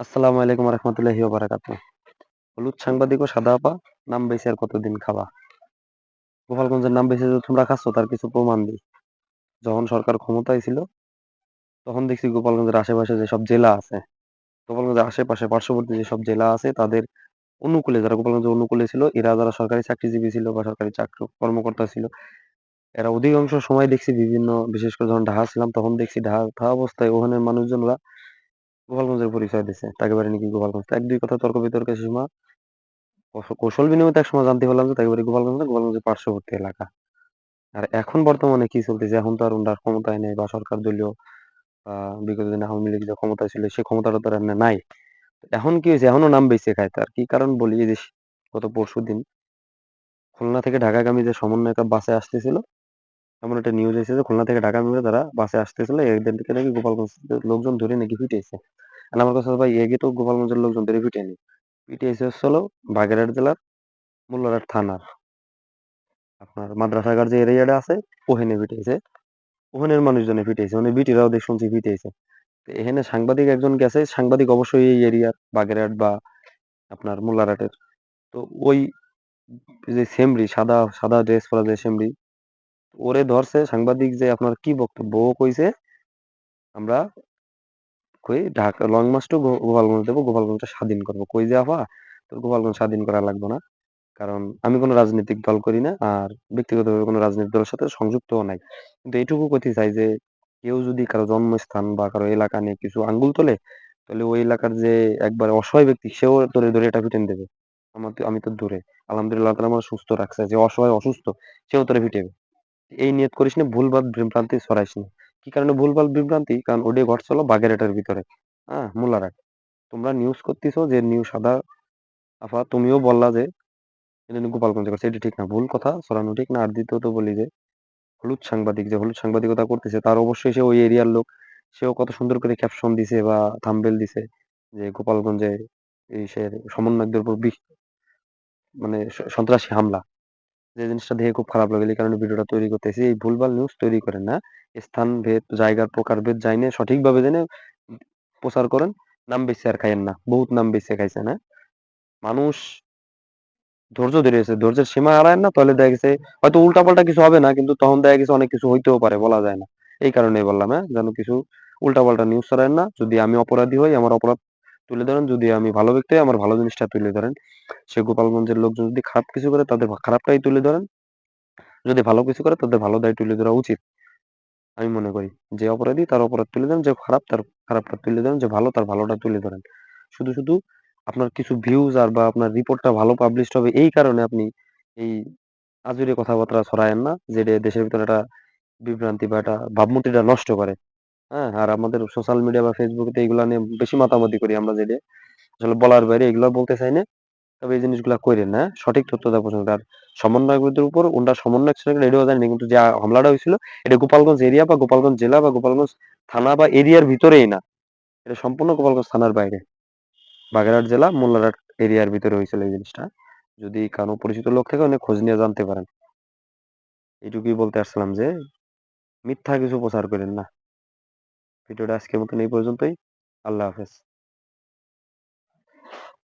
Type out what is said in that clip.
আসসালামু আলাইকুম রহমতুল্লাহি বারাকাতু হলুদ সাংবাদিক ও সাদা আপা, নাম বেঁচে আর কতদিন খাবা? গোপালগঞ্জের নাম বেঁচে তোমরা খাচ্ছ, তার কিছু প্রমাণ দিই। যখন সরকার ক্ষমতায় ছিল, তখন দেখছি গোপালগঞ্জের আশেপাশে যেসব জেলা আছে, গোপালগঞ্জের আশেপাশে পার্শ্ববর্তী যেসব জেলা আছে, তাদের অনুকূলে, যারা গোপালগঞ্জের অনুকূলে ছিল, এরা যারা সরকারি চাকরিজীবী ছিল বা সরকারি চাকরি কর্মকর্তা ছিল, এরা অধিকাংশ সময় দেখছি বিভিন্ন, বিশেষ করে যখন ঢাকা ছিলাম, তখন দেখছি ঢাকা অবস্থায় ওখানে মানুষজনরা গোপালগঞ্জের পরিচয় দিছে, তাকে বাড়ি নাকি গোপালগঞ্জ। এক, দুই কথা তর্ক বিতর্কের সীমা কৌশল বিনিময়ে এক সময় জানতে পারলাম যে তাকে বাড়ি গোপালগঞ্জ না গোপালগঞ্জের পার্শ্ববর্তী এলাকা। আর এখন বর্তমানে কি চলতেছে? এখন তো আর ওনার ক্ষমতায় নেই বা সরকার দলীয় বিগত দিনে আওয়ামী লীগ যে ক্ষমতা ছিল, সে ক্ষমতাটা তো আর নাই। এখন কি হয়েছে? এখনও নাম বেঁচে খায় তার। কি কারণ বলি যে গত পরশু দিন খুলনা থেকে ঢাকাগামী যে সমন্বয়করা বাসে আসতেছিল এমন একটা নিউজ এসেছে খুলনা থেকে ঢাকা মিলে তারা বাসে আসতেছিল। একদিন থেকে নাকি গোপালগঞ্জ লোকজন ধরে নাকি পিটিয়েছে। আর আমার কাছে ভাই এগে তো গোপালগঞ্জের লোকজন ধরে পিটেনি পিটিয়েছে হচ্ছিল বাগেরহাট জেলার মোল্লারহাট থানার। আপনার মাদ্রাসাগার যে এরিয়াটা আছে, ওখানে পিটিয়েছে। ওখানের মানুষজনে পিটিয়েছে। মানে বিটিরাও দেখ শুনছি পিটিয়েছে। এখানে সাংবাদিক একজন গেছে। সাংবাদিক অবশ্যই এই এরিয়ার বাগেরহাট বা আপনার মোল্লারহাটের। তো ওই যে সেমরি, সাদা সাদা ড্রেস পরা যে সেমরি ওরে ধরছে সাংবাদিক যে আপনার কি বক্তব্য? ও কইছে, আমরা কই Dhaka, long march to Gopalganj দেবো, গোপালগঞ্জটা স্বাধীন করব। কই যে, আফা, তোর গোপালগঞ্জ স্বাধীন করা লাগবে না। কারণ আমি কোনো রাজনৈতিক দল করি না আর ব্যক্তিগতভাবে কোনো রাজনৈতিক দলের সাথে সংযুক্তও নাই। কিন্তু এইটুকু কইতে চাই যে, কেউ যদি কারও জন্মস্থান বা কারও এলাকা নিয়ে কিছু আঙ্গুল তোলে, তাহলে ওই এলাকার যে একবার অসহায় ব্যক্তি, সেও ধরে ধরে এটা পিটেন দেবে। আমার আমি তো দূরে। আলহামদুলিল্লাহ তালা আমার সুস্থ রাখছে। যে অসহায়, অসুস্থ, সেও তোরে পিটেবে এই নিয়ত করিস না, ভুলভাল বিভ্রান্তি ছড়াইস না। কি কারণে ভুলভাল বিভ্রান্তি? কারণ ওটা ঘটছিল বাগেরহাটের ভিতরে হ্যাঁ মোল্লারহাট তোমরা নিউজ করতেছো যে নিউজ সাদা আফা, তুমিও বললা যে গোপালগঞ্জ করছে, এটা ঠিক না, ভুল কথা, ছড়ানো ঠিক না। আর দ্বিতীয়ত বলি যে, হলুদ সাংবাদিক যে হলুদ সাংবাদিকতা করতেছে, তার অবশ্যই সে ওই এরিয়ার লোক, সেও কত সুন্দর করে ক্যাপশন দিছে বা থাম্বেল দিছে যে গোপালগঞ্জে এই সে সমন্বয়কদের উপর মানে সন্ত্রাসী হামলা। যে জিনিসটা দেখে খুব খারাপ লাগে, এই কারণে ভিডিওটা তৈরি করতেছি। এই ভুলভাল নিউজ তৈরি করেন না। স্থান, ভেদ জায়গার প্রকার, ভেদ জানে সঠিকভাবে জেনে প্রচার করেন। নাম বেশি আর খাইয়েন না। বহুত নাম বেশি খাইছে না মানুষ ধৈর্য ধরে আছে। ধৈর্যের সীমা হারায় না, তাহলে দেখা গেছে হয়তো উল্টা পাল্টা কিছু হবে না, কিন্তু তখন দেখা গেছে অনেক কিছু হইতেও পারে, বলা যায় না। এই কারণেই বললাম হ্যাঁ? যেন কিছু উল্টা পাল্টা নিউজ ছড়ায় না। যদি আমি অপরাধী হই, আমার অপরাধ তুলে ধরেন, যদি আমি ভালো ব্যক্তি আমার ভালো জিনিসটা তুলে ধরেন, সে গোপালগঞ্জের লোকজন যদি খারাপ কিছু করে, তাদের খারাপটাই তুলে ধরেন। যদি ভালো কিছু করে, তাদের ভালো দায় তুলে ধরা উচিত। আমি মনে করি, যে অপরাধী তার অপরাধ তুলে দেন যে খারাপ তার খারাপটা তুলে ধরেন, যে ভালো তার ভালোটা তুলে ধরেন। শুধু শুধু আপনার কিছু ভিউজ আর বা আপনার রিপোর্টটা ভালো পাবলিশড হবে এই কারণে আপনি এই আজুরি কথাবার্তা ছড়ায়েন না যেটা দেশের ভিতরে একটা বিভ্রান্তি বা একটা ভাবমূর্তিটা নষ্ট করে। হ্যাঁ আর আমাদের সোশ্যাল মিডিয়া বা ফেসবুকে এইগুলা নিয়ে বেশি মাতামাতি করি আমরা যেটা আসলে বলার বাইরে এগুলো বলতে চাই না, তবে এই জিনিসগুলা করেন না সঠিক তথ্য দেওয়া পছন্দ আর সমন্বয়কদের উপর ওনার সমন্বয়ক ছিল এটাও জানি কিন্তু যে হামলাটা হয়েছিল, এটা গোপালগঞ্জ এরিয়া বা গোপালগঞ্জ জেলা বা গোপালগঞ্জ থানা বা এরিয়ার ভিতরেই না। এটা সম্পূর্ণ গোপালগঞ্জ থানার বাইরে। বাগেরহাট জেলা, মোল্লারহাট এরিয়ার ভিতরে হয়েছিল এই জিনিসটা। যদি কারও পরিচিত লোক থেকে অনেক খোঁজ নিয়ে জানতে পারেন। এইটুকুই বলতে আসছিলাম যে, মিথ্যা কিছু প্রচার করেন না। ভিডিওটা আজকের মতন এই পর্যন্তই। আল্লাহ হাফেজ।